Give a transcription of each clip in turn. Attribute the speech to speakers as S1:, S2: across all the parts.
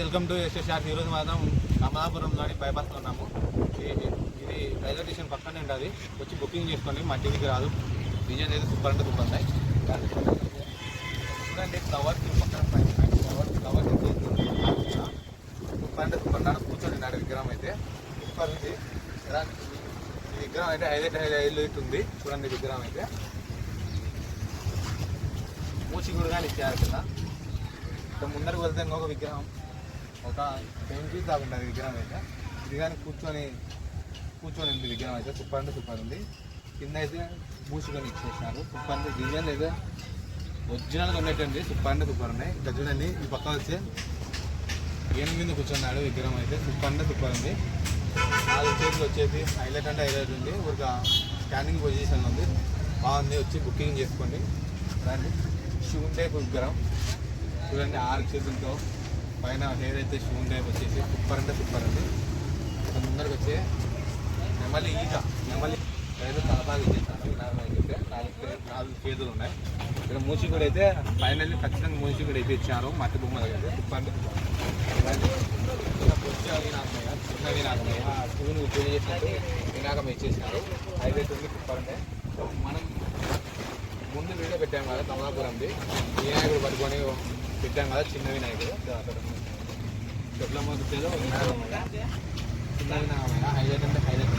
S1: Welcome to SSR ఈరోజు మాత్రం కమలాపురంలోని బైపాస్లో ఉన్నాము. ఇది ఇది రైల్వే స్టేషన్ పక్కనే ఉంటుంది. వచ్చి బుకింగ్ చేసుకోండి. మా టీవీకి రాదు. డిజైన్ అయితే సూపర్ అంటే సూపర్ ఉన్నాయి చూడండి ఫ్లవర్ పక్కన ఫ్లవర్ ఫ్లవర్ సూపర్ అంటే సూపర్ నాడు కూర్చోండి నాడు విగ్రహం అయితే. సూపర్ ఉంది ఈ విగ్రహం అయితే హైలైట్ హైలైట్ ఉంది చూడండి విగ్రహం అయితే. మూచి కూడా కానీ ఇచ్చారు కదా. ఇక ముందరకు వెళ్తే ఇంకొక విగ్రహం. ఒక టెన్ దాకా ఉంటుంది విగ్రహం అయితే. ఇది కానీ కూర్చొని కూర్చొని ఉంది విగ్రహం అయితే. సూపర్ అంటే సూపర్ ఉంది కింద అయితే మూసుకొని ఇచ్చేసినారు. సూపర్ అంటే డిజైన్ అయితే ఒరిజినల్గా ఉన్నట్టండి. సూపర్ అంటే సూపర్ ఉన్నాయి ఇంకా చూడండి ఈ పక్క వచ్చి ఏనుగు మీద కూర్చున్నాడు విగ్రహం అయితే. సూపర్ అంటే సూపర్ ఉంది నాలుగు చేతులు వచ్చేసి హైలైట్ అంటే హైలైట్ ఉంది. ఒక స్టాండింగ్ పొజిషన్ ఉంది. బాగుంది. వచ్చి బుకింగ్ చేసుకోండి. దాన్ని షూన్ టైప్ విగ్రహం. చూడండి ఆరు చేతులతో పైన హెయిర్ అయితే షూన్ టైప్ వచ్చేసి సూపర్ అంటే సూపర్ అండి. ఇక ముందరకు వచ్చే నెమలి ఈత నెమలి ఏదో తలపాగా ఇచ్చేసాను. వినాయకుడికి నాలుగు నాలుగు చేతులు ఉన్నాయి. ఇక్కడ మూసిగూడ అయితే ఫైనల్లీ ఖచ్చితంగా మూసిగూడ అయితే ఇచ్చారు. మట్టి బొమ్మ దగ్గర అయితే సూపర్ అంటే చిన్న వినాకమయ్య చిన్న వినాకమయ్య ఆ శివుని పూజ చేసినట్టు వినాకం ఇచ్చేసినారు. హైలైట్ ఉంది సూపర్ అంటే. మనం ముందు వీడియో పెట్టాము కదా కమలాపురంది వినాయకుడు పట్టుకొని పెట్టాం కదా చిన్న వినాయకుడు. చెట్ల వినాయకమయ్య చిన్న వినాయకమయ్య హైలైట్ అంటే హైలైట్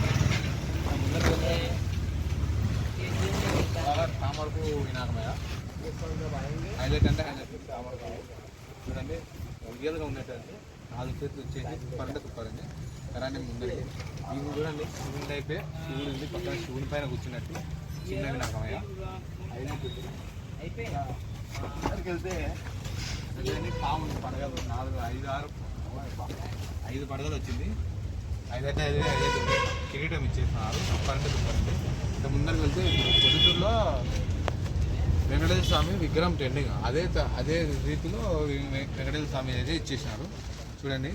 S1: బాగా తామరపు వినాయకమయ్య హైలైట్ అంటే హైలైట్. చూడండి రియల్గా ఉన్నట్టు నాలుగు చేతులు వచ్చేసి సూపర్ అండి కరాన్ని ముందరికి ఇవి చూడండి శివుని టైపే. శివుడు ఉంది. పక్కన శివుని పైన కూర్చున్నట్టు. చిన్న వినాయకమయ్య హైలైట్ ఉంది. ముందరికి వెళ్తే చూడండి పాము పడగలు నాలుగు ఐదు ఆరు ఐదు పడగలు వచ్చింది. ఐదైతే ఐదు ఐదు కిరీటం ఇచ్చేస్తున్నారు సూపర్ అంటే ఇంత ముందరికి వెళ్తే పొద్దుటూరులో వెంకటేశ్వర స్వామి విగ్రహం ట్రెండింగ్ అదే అదే రీతిలో వెంకటేశ్వర స్వామి అయితే ఇచ్చేసినారు. చూడండి.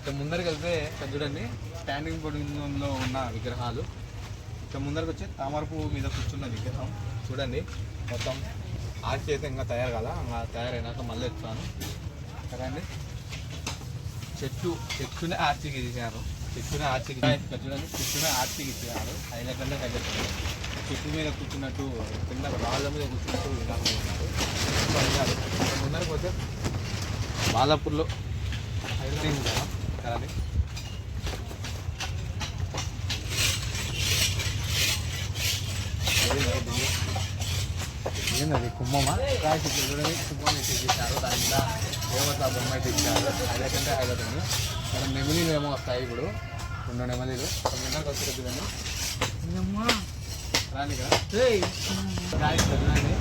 S1: ఇక ముందరికి వెళ్తే చూడండి స్టాండింగ్ పొడిలో ఉన్న విగ్రహాలు. ఇక ముందరికి వచ్చి తామరపు మీద కూర్చున్న విగ్రహం. చూడండి మొత్తం ఆర్చి అయితే ఇంకా తయారు కదా ఇంకా తయారైనాక మళ్ళీ ఎత్తాను కదండి చెట్టు చెట్టునే ఆర్చికి ఇచ్చారు చెట్టునే ఆర్చికి చూడండి చెట్టునే ఆర్చికి ఇచ్చారు హైలైట్ అంటే హైలైట్ చెట్టు. మీద కూర్చున్నట్టు కింద రాళ్ళ మీద కూర్చున్నట్టు విధానం ఉన్నారు ముందరకు పోతే బాలాపూర్లో హైలైట్ కదా కదండి ఏంటది కుంభమా? కాయ చెట్లు చూడండి కుంభం ఇచ్చేసారు దాని మీద దేవత బొమ్మ అయితే ఇచ్చారు. హైలైట్ అంటే హైలైట్ ఉంది మన నెమిలీలు ఏమో వస్తాయి ఇప్పుడు రెండు నెమలీలు. తొమ్మిదిన్నరకు వచ్చి చూడండి రాని కదా కాయ చెట్లు చూడండి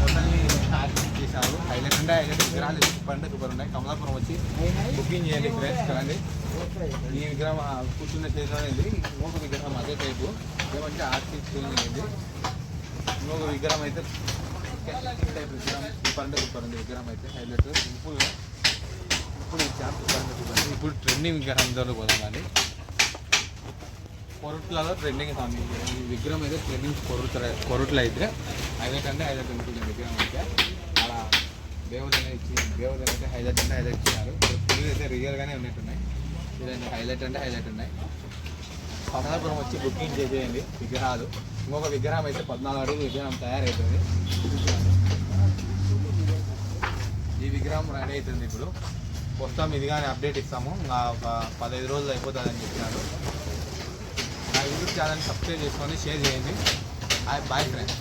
S1: హోటల్ని ఆర్టిస్ట్ చేశారు. హైలైట్ అంటే హైలైట్ విగ్రహాలు సూపర్ అంటే సూపర్ ఉన్నాయి. కమలాపురం వచ్చి బుకింగ్ చేయండి ఫ్రెండ్స్ కదండి ఈ విగ్రహం కూర్చున్న చేసేది ఇంకొక విగ్రహం అదే టైపు. ఏమంటే ఆర్టిస్ట్ చేయండి ఇంకొక విగ్రహం అయితే టైప్ విగ్రహం సూపర్ అంటే సూపర్ ఉంది విగ్రహం అయితే హైలైట్ సింపుల్ ఇప్పుడు ఇచ్చారు సూపర్ అంటే సూపర్ ఇప్పుడు ట్రెండింగ్ విగ్రహం ద్వారా పోదాం కొరట్లలో ట్రెండింగ్ స్వామి ఈ విగ్రహం అయితే ట్రెండింగ్ కొరట్ల కొరట్లు అయితే హైలైట్ అంటే హైలైట్ ఉంటుంది విగ్రహం అయితే అలా దేవతనే ఇచ్చి దేవతని అయితే హైలైట్ అంటే హైలైట్ ఇచ్చినారు పులి అయితే రియల్గానే ఉన్నట్టున్నాయి ఇదండి హైలైట్ అంటే హైలైట్ ఉన్నాయి. కమలాపురం వచ్చి బుకింగ్ చేసేయండి. విగ్రహాలు. ఇంకొక విగ్రహం అయితే పద్నాలుగు అడుగులు విగ్రహం తయారవుతుంది ఈ విగ్రహం రెడీ అవుతుంది ఇప్పుడు. వస్తాం ఇదిగానే అప్డేట్ ఇస్తాము. ఇంకా ఒక పదహైదు రోజులు అయిపోతుంది అని చెప్పినారు. నా యూట్యూబ్ ఛానల్ సబ్స్క్రైబ్ చేసుకొని షేర్ చేయండి. Bye friends